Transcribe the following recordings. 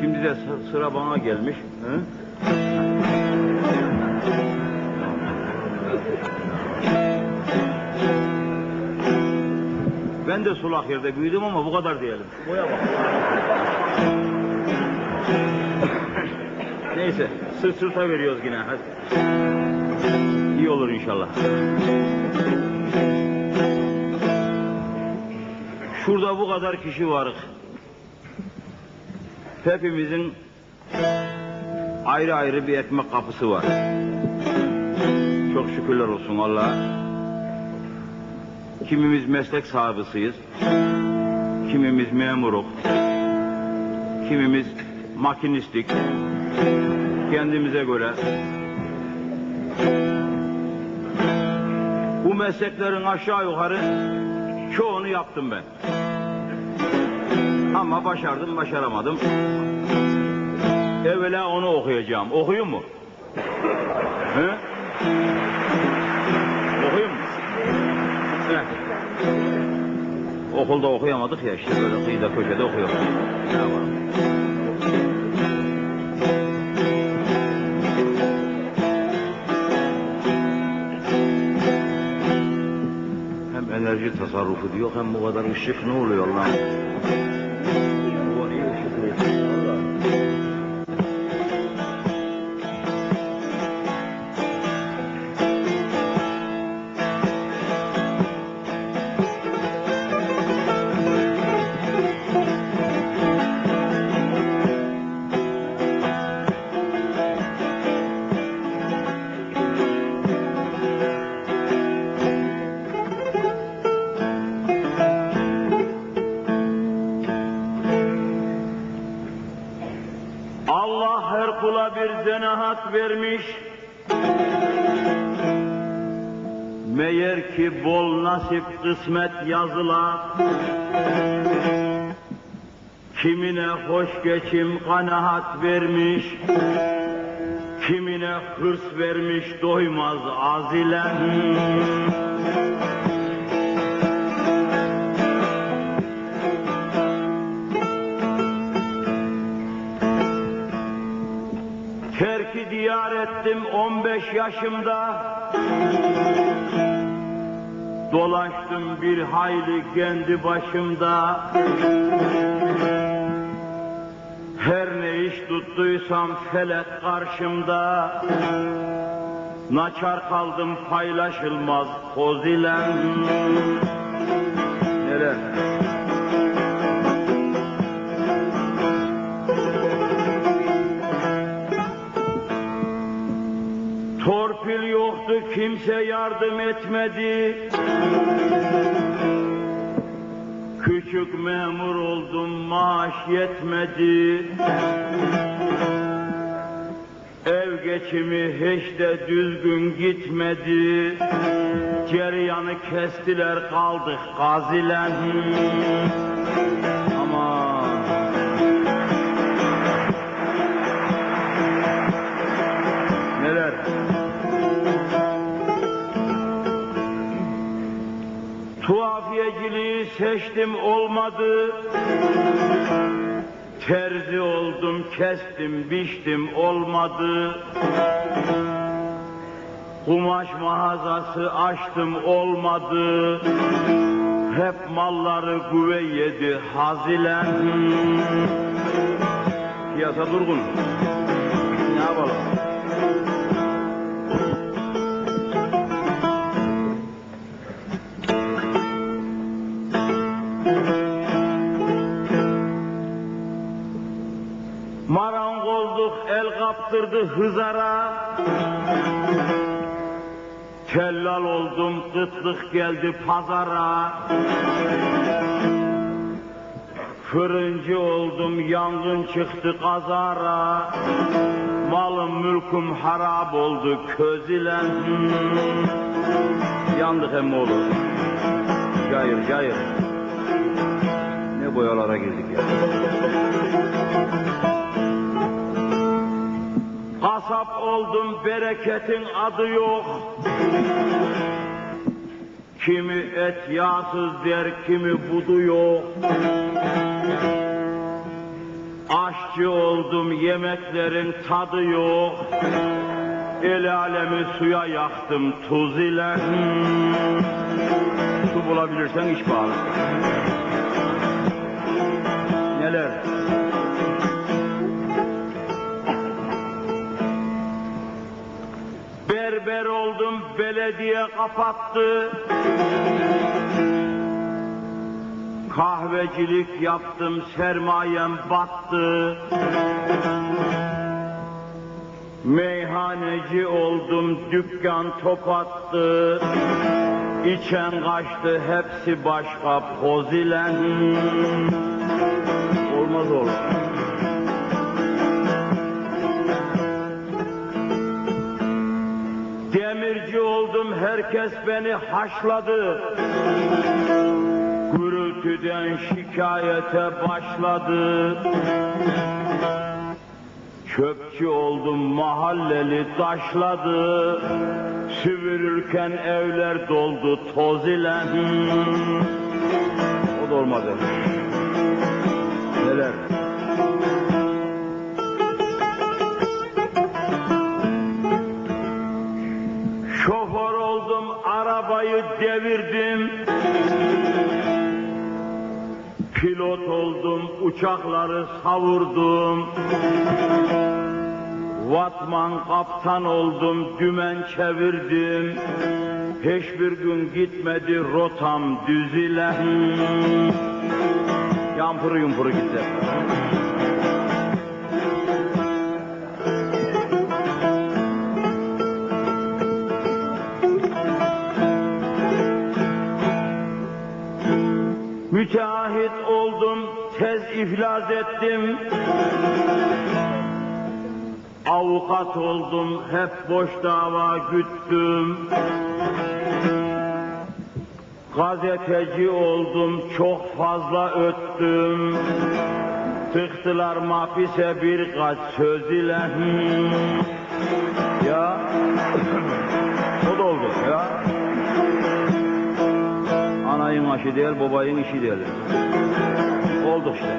Şimdi de sı- sıra bana gelmiş. Hı? Ben de sulak yerde büyüdüm ama bu kadar diyelim. Boya bak. Neyse, sırt sırta veriyoruz yine. Hadi. İyi olur inşallah. Şurada bu kadar kişi varız. Hepimizin ayrı ayrı bir ekmek kapısı var. Çok şükürler olsun Allah'a. Kimimiz meslek sahibisiyiz. Kimimiz memuruk. Kimimiz makinistlik. Kendimize göre. Bu mesleklerin aşağı yukarı çoğunu yaptım ben. Ama başardım, başaramadım. Evvela onu okuyacağım. Okuyun mu? He? Okuyun mu? He. Okulda okuyamadık ya işte böyle kıyıda köşede okuyoruz. Hem enerji tasarrufu diyor hem bu kadar ışık ne oluyor lan? Vermiş. Meğer ki bol nasip kısmet yazıla. Kimine hoş geçim kanahat vermiş. Kimine hırs vermiş doymaz azilen. Ettim 15 yaşımda. Dolaştım bir hayli kendi başımda. Her ne iş tuttuysam felek karşımda. Naçar kaldım paylaşılmaz koz ile. Torpil yoktu, kimse yardım etmedi. Küçük memur oldum, maaş yetmedi. Ev geçimi hiç de düzgün gitmedi. Ceryanı kestiler kaldık gazilen. Seçtim olmadı. Terzi oldum, kestim, biçtim olmadı. Kumaş mağazası açtım olmadı. Hep malları güve yedi hazilen. Piyasa durgun. Ne yapalım? El kaptırdı hızara. Tellal oldum, kıtlık geldi pazara. Fırıncı oldum, yangın çıktı kazara. Malım mülküm harap oldu köz ile. Yandık emmi oğlu. Cayır cayır. Ne boyalara girdik ya. Kasap oldum bereketin adı yok. Kimi et yağsız der, kimi budu yok. Aşçı oldum yemeklerin tadı yok. El alemi suya yaktım tuz ile. Hmm. Su bulabilirsen iç bağlı. Belediye kapattı. Kahvecilik yaptım sermayem battı. Meyhaneci oldum dükkan topattı. İçen kaçtı hepsi başka poz ile. Olmaz olur. Herkes beni haşladı. Gürültüden şikayete başladı. Çöpçü oldum mahalleli taşladı. Süvürürken evler doldu toz ile. O da olmadı. Neler? Arabayı devirdim. Pilot oldum, uçakları savurdum. Vatman kaptan oldum, dümen çevirdim. Hiçbir gün gitmedi rotam düz ile. Yampırı yumpırı gitti. İflas ettim. Avukat oldum, hep boş dava güttüm. Gazeteci oldum, çok fazla öttüm. Tıktılar mapise birkaç söz ile. Ya, o da oldu ya. Anayın aşı değil, babayın işi değil. Oldu işte.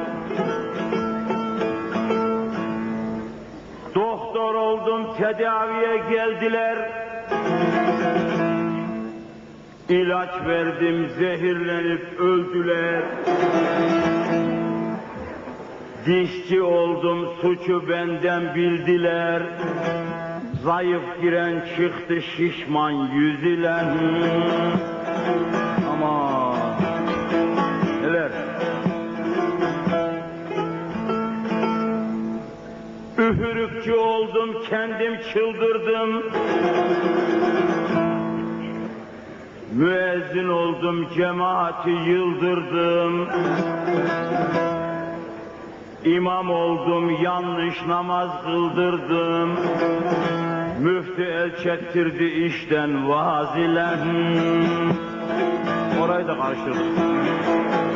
Doktor oldum, tedaviye geldiler. İlaç verdim, zehirlenip öldüler. Dişçi oldum, suçu benden bildiler. Zayıf giren çıktı şişman yüz Üfürükçü oldum, kendim çıldırdım. Müezzin oldum, cemaati yıldırdım. İmam oldum, yanlış namaz kıldırdım. Müftü el çektirdi işten vaaz ile. Orayı da karıştırdık.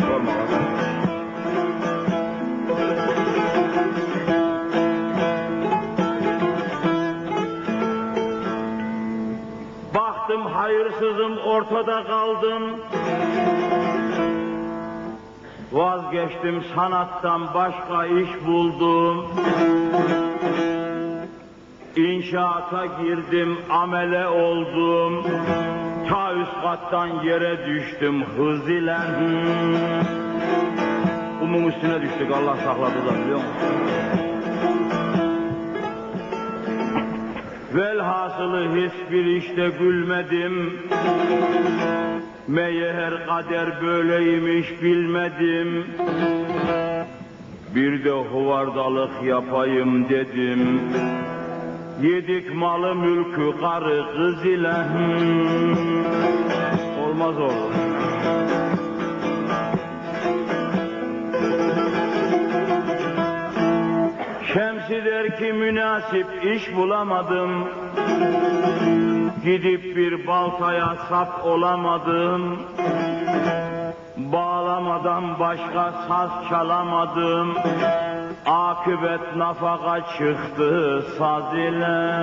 Sorma ortada kaldım. Vazgeçtim sanattan başka iş buldum. İnşaata girdim, amele oldum. Ta üst kattan yere düştüm hız ile. Kumun üstüne düştük, Allah sakladı da biliyor musun? Velhasılı hiçbir işte gülmedim. Meğer kader böyleymiş bilmedim. Bir de huvardalık yapayım dedim. Yedik malı mülkü karı kız ile. Hmm. Olmaz olur. Ki münasip iş bulamadım. Gidip bir baltaya sap olamadım. Bağlamadan başka saz çalamadım. Akıbet nafaka çıktı saz ile.